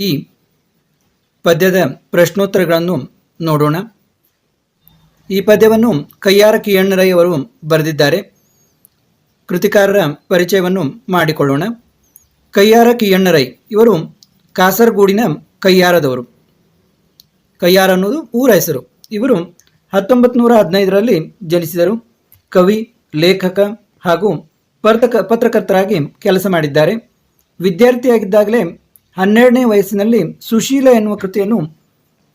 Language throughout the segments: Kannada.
ಈ ಪದ್ಯದ ಪ್ರಶ್ನೋತ್ತರಗಳನ್ನು ನೋಡೋಣ. ಈ ಪದ್ಯವನ್ನು ಕೈಯಾರ ಕಿಯಣ್ಣರಯ್ಯವರು ಬರೆದಿದ್ದಾರೆ. ಕೃತಿಕಾರರ ಪರಿಚಯವನ್ನು ಮಾಡಿಕೊಳ್ಳೋಣ. ಕೈಯಾರ ಕಿಯಣ್ಣರೈ, ಇವರು ಕಾಸರಗೂಡಿನ ಕೈಯಾರದವರು ಕೈಯಾರ ಅನ್ನೋದು ಊರ ಹೆಸರು. ಇವರು ಹತ್ತೊಂಬತ್ತು ನೂರ ಹದಿನೈದರಲ್ಲಿ ಜನಿಸಿದರು. ಕವಿ, ಲೇಖಕ ಹಾಗೂ ಪರ್ತಕ, ಪತ್ರಕರ್ತರಾಗಿ ಕೆಲಸ ಮಾಡಿದ್ದಾರೆ. ವಿದ್ಯಾರ್ಥಿಯಾಗಿದ್ದಾಗಲೇ ಹನ್ನೆರಡನೇ ವಯಸ್ಸಿನಲ್ಲಿ ಸುಶೀಲ ಎನ್ನುವ ಕೃತಿಯನ್ನು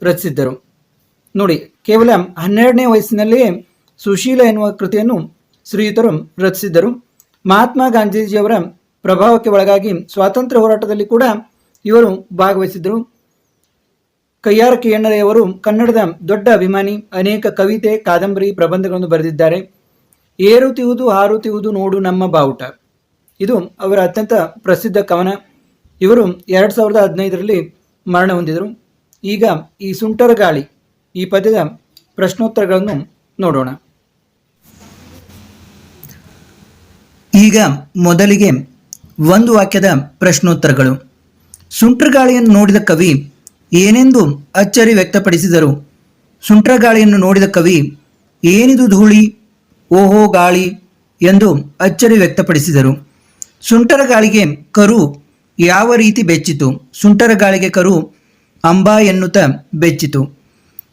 ರಚಿಸಿದ್ದರು. ನೋಡಿ, ಕೇವಲ ಹನ್ನೆರಡನೇ ವಯಸ್ಸಿನಲ್ಲಿಯೇ ಸುಶೀಲ ಎನ್ನುವ ಕೃತಿಯನ್ನು ಶ್ರೀಯುತರು ರಚಿಸಿದ್ದರು. ಮಹಾತ್ಮ ಗಾಂಧೀಜಿಯವರ ಪ್ರಭಾವಕ್ಕೆ ಒಳಗಾಗಿ ಸ್ವಾತಂತ್ರ್ಯ ಹೋರಾಟದಲ್ಲಿ ಕೂಡ ಇವರು ಭಾಗವಹಿಸಿದ್ದರು. ಕೈಯಾರ ಕಿಯಣ್ಣರೆಯವರು ಕನ್ನಡದ ದೊಡ್ಡ ಅಭಿಮಾನಿ, ಅನೇಕ ಕವಿತೆ, ಕಾದಂಬರಿ, ಪ್ರಬಂಧಗಳನ್ನು ಬರೆದಿದ್ದಾರೆ. ಏರುತಿಯುವುದು ಹಾರುತಿಯುವುದು ನೋಡು ನಮ್ಮ ಬಾವುಟ. ಇದು ಅವರ ಅತ್ಯಂತ ಪ್ರಸಿದ್ಧ ಕವನ. ಇವರು ಎರಡು ಸಾವಿರದ ಹದಿನೈದರಲ್ಲಿ ಮರಣ ಹೊಂದಿದರು. ಈಗ ಈ ಸುಂಟರ ಗಾಳಿ ಈ ಪದ್ಯದ ಪ್ರಶ್ನೋತ್ತರಗಳನ್ನು ನೋಡೋಣ. ಈಗ ಮೊದಲಿಗೆ ಒಂದು ವಾಕ್ಯದ ಪ್ರಶ್ನೋತ್ತರಗಳು. ಸುಂಟ್ರಗಾಳಿಯನ್ನು ನೋಡಿದ ಕವಿ ಏನೆಂದು ಅಚ್ಚರಿ ವ್ಯಕ್ತಪಡಿಸಿದರು? ಸುಂಟ್ರಗಾಳಿಯನ್ನು ನೋಡಿದ ಕವಿ ಏನಿದು ಧೂಳಿ? ಓಹೋ ಗಾಳಿ ಎಂದು ಅಚ್ಚರಿ ವ್ಯಕ್ತಪಡಿಸಿದರು. ಸುಂಟರ ಗಾಳಿಗೆ ಕರು ಯಾವ ರೀತಿ ಬೆಚ್ಚಿತು? ಸುಂಟರ ಗಾಳಿಗೆ ಕರು ಅಂಬಾ ಎನ್ನುತ್ತ ಬೆಚ್ಚಿತು.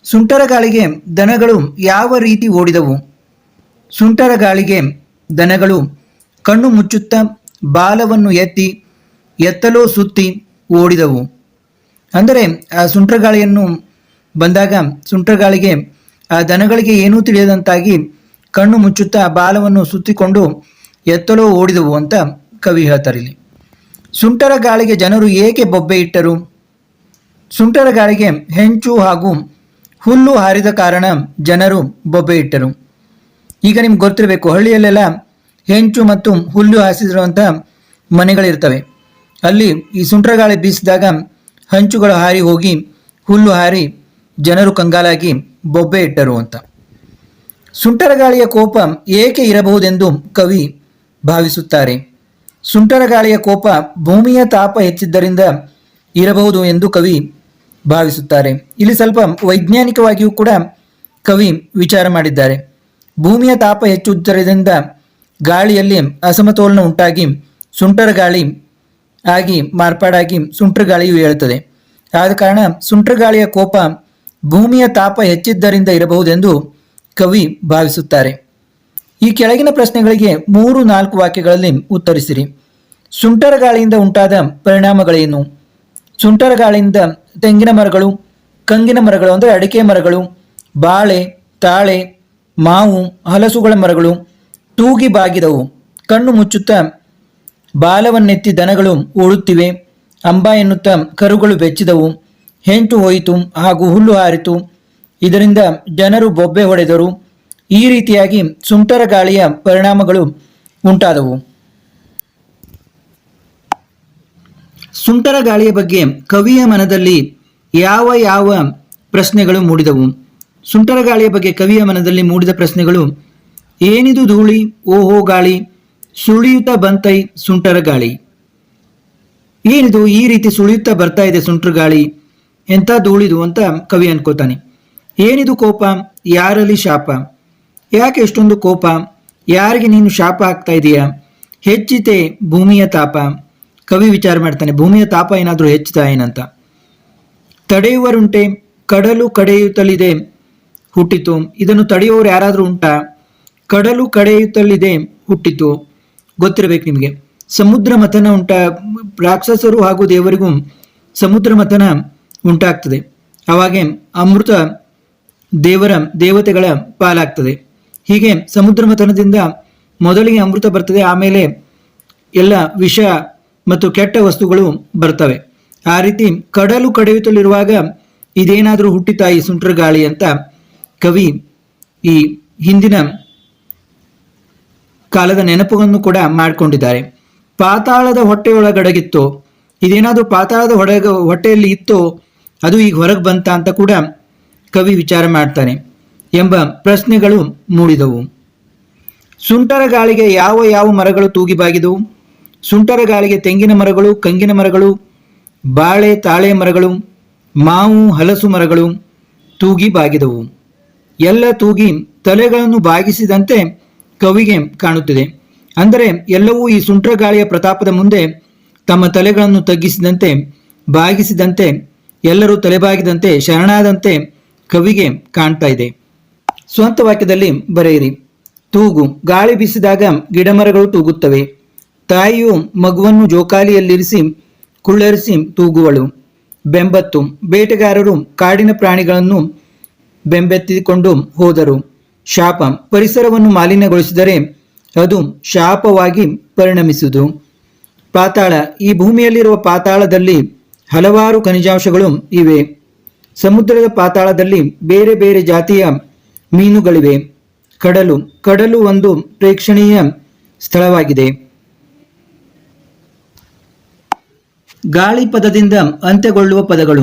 ಸುಂಟರ ಗಾಳಿಗೆ ದನಗಳು ಯಾವ ರೀತಿ ಓಡಿದವು? ಸುಂಟರ ಗಾಳಿಗೆ ದನಗಳು ಕಣ್ಣು ಮುಚ್ಚುತ್ತಾ ಬಾಲವನ್ನು ಎತ್ತಿ ಎತ್ತಲೋ ಸುತ್ತಿ ಓಡಿದವು. ಅಂದರೆ ಆ ಸುಂಟ್ರಗಾಳಿಯನ್ನು ಬಂದಾಗ ಸುಂಟ್ರಗಾಳಿಗೆ ಆ ದನಗಳಿಗೆ ಏನೂ ತಿಳಿಯದಂತಾಗಿ ಕಣ್ಣು ಮುಚ್ಚುತ್ತಾ ಬಾಲವನ್ನು ಸುತ್ತಿಕೊಂಡು ಎತ್ತಲೋ ಓಡಿದವು ಅಂತ ಕವಿ ಹೇಳ್ತಾರೆ ಇಲ್ಲಿ. ಸುಂಟರ ಗಾಳಿಗೆ ಜನರು ಏಕೆ ಬೊಬ್ಬೆ ಇಟ್ಟರು? ಸುಂಟರ ಗಾಳಿಗೆ ಹೆಂಚು ಹಾಗೂ ಹುಲ್ಲು ಹಾರಿದ ಕಾರಣ ಜನರು ಬೊಬ್ಬೆ ಇಟ್ಟರು. ಈಗ ನಿಮ್ಗೆ ಗೊತ್ತಿರಬೇಕು, ಹಳ್ಳಿಯಲ್ಲೆಲ್ಲ ಹೆಂಚು ಮತ್ತು ಹುಲ್ಲು ಹಾಸಿರುವಂಥ ಮನೆಗಳಿರ್ತವೆ. ಅಲ್ಲಿ ಈ ಸುಂಟರ ಗಾಳಿ ಬೀಸಿದಾಗ ಹಂಚುಗಳು ಹಾರಿ ಹೋಗಿ ಹುಲ್ಲು ಹಾರಿ ಜನರು ಕಂಗಾಲಾಗಿ ಬೊಬ್ಬೆ ಇಟ್ಟರು ಅಂತ. ಸುಂಟರ ಗಾಳಿಯ ಕೋಪ ಏಕೆ ಇರಬಹುದೆಂದು ಕವಿ ಭಾವಿಸುತ್ತಾರೆ. ಸುಂಟರ ಗಾಳಿಯ ಕೋಪ ಭೂಮಿಯ ತಾಪ ಹೆಚ್ಚಿದ್ದರಿಂದ ಇರಬಹುದು ಎಂದು ಕವಿ ಭಾವಿಸುತ್ತಾರೆ. ಇಲ್ಲಿ ಸ್ವಲ್ಪ ವೈಜ್ಞಾನಿಕವಾಗಿಯೂ ಕೂಡ ಕವಿ ವಿಚಾರ ಮಾಡಿದ್ದಾರೆ. ಭೂಮಿಯ ತಾಪ ಹೆಚ್ಚುವುದರಿಂದ ಗಾಳಿಯಲ್ಲಿ ಅಸಮತೋಲನ ಉಂಟಾಗಿ ಸುಂಟರ ಗಾಳಿ ಆಗಿ ಮಾರ್ಪಾಡಾಗಿ ಸುಂಟರ ಗಾಳಿಯು ಹೇಳುತ್ತದೆ ಆದ ಕಾರಣ ಸುಂಟರ ಗಾಳಿಯ ಕೋಪ ಭೂಮಿಯ ತಾಪ ಹೆಚ್ಚಿದ್ದರಿಂದ ಇರಬಹುದೆಂದು ಕವಿ ಭಾವಿಸುತ್ತಾರೆ. ಈ ಕೆಳಗಿನ ಪ್ರಶ್ನೆಗಳಿಗೆ ಮೂರು ನಾಲ್ಕು ವಾಕ್ಯಗಳಲ್ಲಿ ಉತ್ತರಿಸಿರಿ. ಸುಂಟರ ಗಾಳಿಯಿಂದ ಉಂಟಾದ ಪರಿಣಾಮಗಳೇನು? ಸುಂಟರ ಗಾಳಿಯಿಂದ ತೆಂಗಿನ ಮರಗಳು, ಕಂಗಿನ ಮರಗಳು ಅಂದರೆ ಅಡಿಕೆ ಮರಗಳು, ಬಾಳೆ, ತಾಳೆ, ಮಾವು, ಹಲಸುಗಳ ಮರಗಳು ತೂಗಿ ಬಾಗಿದವು. ಕಣ್ಣು ಮುಚ್ಚುತ್ತಾ ಬಾಲವನ್ನೆತ್ತಿ ದನಗಳು ಓಡುತ್ತಿವೆ. ಅಂಬ ಎನ್ನುತ್ತಾ ಕರುಗಳು ಬೆಚ್ಚಿದವು. ಹೆಂಟು ಹೋಯಿತು, ಹಾಗೂ ಹುಲ್ಲು ಹಾರಿತು. ಇದರಿಂದ ಜನರು ಬೊಬ್ಬೆ ಹೊಡೆದರು. ಈ ರೀತಿಯಾಗಿ ಸುಂಟರ ಗಾಳಿಯ ಪರಿಣಾಮಗಳು ಉಂಟಾದವು. ಸುಂಟರ ಗಾಳಿಯ ಬಗ್ಗೆ ಕವಿಯ ಮನದಲ್ಲಿ ಯಾವ ಯಾವ ಪ್ರಶ್ನೆಗಳು ಮೂಡಿದವು? ಸುಂಟರ ಗಾಳಿಯ ಬಗ್ಗೆ ಕವಿಯ ಮನದಲ್ಲಿ ಮೂಡಿದ ಪ್ರಶ್ನೆಗಳು, ಏನಿದು ಧೂಳಿ, ಓಹೋ ಗಾಳಿ, ಸುಳಿಯುತ್ತಾ ಬಂತೈ ಸುಂಟರ ಗಾಳಿ. ಏನಿದು ಈ ರೀತಿ ಸುಳಿಯುತ್ತಾ ಬರ್ತಾ ಇದೆ ಸುಂಟರ ಗಾಳಿ ಎಂಥ ಧೂಳಿದು ಅಂತ ಕವಿ ಅನ್ಕೋತಾನೆ. ಏನಿದು ಕೋಪ, ಯಾರಲ್ಲಿ ಶಾಪ? ಯಾಕೆ ಎಷ್ಟೊಂದು ಕೋಪ? ಯಾರಿಗೆ ನೀನು ಶಾಪ ಆಗ್ತಾ ಇದೆಯಾ? ಹೆಚ್ಚಿತೆ ಭೂಮಿಯ ತಾಪ. ಕವಿ ವಿಚಾರ ಮಾಡ್ತಾನೆ, ಭೂಮಿಯ ತಾಪ ಏನಾದರೂ ಹೆಚ್ಚುತ್ತಾ ಏನಂತ. ತಡೆಯುವರುಂಟೆ, ಕಡಲು ಕಡೆಯುತ್ತಲಿದೆ, ಹುಟ್ಟಿತು. ಇದನ್ನು ತಡೆಯುವವರು ಯಾರಾದರೂ ಉಂಟಾ? ಕಡಲು ಕಡೆಯುತ್ತಲಿದೆ, ಹುಟ್ಟಿತು. ಗೊತ್ತಿರಬೇಕು ನಿಮಗೆ. ಸಮುದ್ರ ಮಥನ ಉಂಟ? ರಾಕ್ಷಸರು ಹಾಗೂ ದೇವರಿಗೂ ಸಮುದ್ರ ಮಥನ ಉಂಟಾಗ್ತದೆ. ಅವಾಗೆ ಅಮೃತ ದೇವರ ದೇವತೆಗಳ ಪಾಲಾಗ್ತದೆ. ಹೀಗೆ ಸಮುದ್ರ ಮಥನದಿಂದ ಮೊದಲಿಗೆ ಅಮೃತ ಬರ್ತದೆ, ಆಮೇಲೆ ಎಲ್ಲ ವಿಷ ಮತ್ತು ಕೆಟ್ಟ ವಸ್ತುಗಳು ಬರ್ತವೆ. ಆ ರೀತಿ ಕಡಲು ಕಡೆಯುತ್ತಲಿರುವಾಗ ಇದೇನಾದರೂ ಹುಟ್ಟಿತಾ ಈ ಸುಂಟರ ಗಾಳಿ ಅಂತ ಕವಿ ಈ ಹಿಂದಿನ ಕಾಲದ ನೆನಪುಗಳನ್ನು ಕೂಡ ಮಾಡಿಕೊಂಡಿದ್ದಾರೆ. ಪಾತಾಳದ ಹೊಟ್ಟೆಯೊಳಗಡಗಿತ್ತು, ಇದೇನಾದರೂ ಪಾತಾಳದ ಹೊಡೆಗ ಹೊಟ್ಟೆಯಲ್ಲಿ ಇತ್ತೋ, ಅದು ಈಗ ಹೊರಗೆ ಬಂತ ಅಂತ ಕೂಡ ಕವಿ ವಿಚಾರ ಮಾಡ್ತಾನೆ ಎಂಬ ಪ್ರಶ್ನೆಗಳು ಮೂಡಿದವು. ಸುಂಟರ ಗಾಳಿಗೆ ಯಾವ ಯಾವ ಮರಗಳು ತೂಗಿ ಬಾಗಿದವು ಸುಂಟರ ಗಾಳಿಗೆ ತೆಂಗಿನ ಮರಗಳು, ಕಂಗಿನ ಮರಗಳು, ಬಾಳೆ, ತಾಳೆ ಮರಗಳು, ಮಾವು, ಹಲಸು ಮರಗಳು ತೂಗಿ ಬಾಗಿದವು. ಎಲ್ಲ ತೂಗಿ ತಲೆಗಳನ್ನು ಬಾಗಿಸಿದಂತೆ ಕವಿಗೆ ಕಾಣುತ್ತಿದೆ. ಅಂದರೆ ಎಲ್ಲವೂ ಈ ಸುಂಟರ ಗಾಳಿಯ ಪ್ರತಾಪದ ಮುಂದೆ ತಮ್ಮ ತಲೆಗಳನ್ನು ತಗ್ಗಿಸಿದಂತೆ, ಬಾಗಿಸಿದಂತೆ, ಎಲ್ಲರೂ ತಲೆಬಾಗಿದಂತೆ, ಶರಣಾದಂತೆ ಕವಿಗೆ ಕಾಣ್ತಾ ಇದೆ. ಸ್ವಂತ ವಾಕ್ಯದಲ್ಲಿ ಬರೆಯಿರಿ. ತೂಗು. ಗಾಳಿ ಬೀಸಿದಾಗ ಗಿಡಮರಗಳು ತೂಗುತ್ತವೆ. ತಾಯಿಯು ಮಗುವನ್ನು ಜೋಕಾಲಿಯಲ್ಲಿರಿಸಿ ಕುಳ್ಳರಿಸಿ ತೂಗುವಳು. ಬೆಂಬತ್ತು ಬೇಟೆಗಾರರು ಕಾಡಿನ ಪ್ರಾಣಿಗಳನ್ನು ಬೆಂಬೆತ್ತಿಕೊಂಡು ಹೋದರು. ಶಾಪ ಪರಿಸರವನ್ನು ಮಾಲಿನ್ಯಗೊಳಿಸಿದರೆ ಅದು ಶಾಪವಾಗಿ ಪರಿಣಮಿಸುವುದು. ಪಾತಾಳ ಈ ಭೂಮಿಯಲ್ಲಿರುವ ಪಾತಾಳದಲ್ಲಿ ಹಲವಾರು ಖನಿಜಾಂಶಗಳು ಇವೆ. ಸಮುದ್ರದ ಪಾತಾಳದಲ್ಲಿ ಬೇರೆ ಬೇರೆ ಜಾತಿಯ ಮೀನುಗಳಿವೆ. ಕಡಲು ಕಡಲು ಒಂದು ಪ್ರೇಕ್ಷಣೀಯ ಸ್ಥಳವಾಗಿದೆ. ಗಾಳಿ ಪದದಿಂದ ಅಂತ್ಯಗೊಳ್ಳುವ ಪದಗಳು.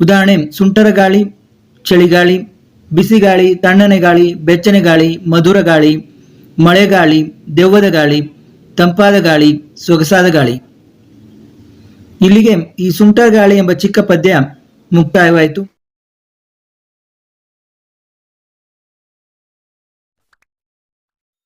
ಉದಾಹರಣೆ, ಸುಂಟರ ಗಾಳಿ ಚಳಿಗಾಳಿ ಬಿಸಿಗಾಳಿ ತಣ್ಣನೆ ಗಾಳಿ, ಬೆಚ್ಚನೆ ಗಾಳಿ, ಮಧುರ ಗಾಳಿ ಮಳೆಗಾಳಿ ದೆವ್ವದ ಗಾಳಿ, ತಂಪಾದ ಗಾಳಿ, ಸೊಗಸಾದ ಗಾಳಿ. ಇಲ್ಲಿಗೆ ಈ ಸುಂಟರ ಗಾಳಿ ಎಂಬ ಚಿಕ್ಕ ಪದ್ಯ ಮುಕ್ತಾಯವಾಯಿತು.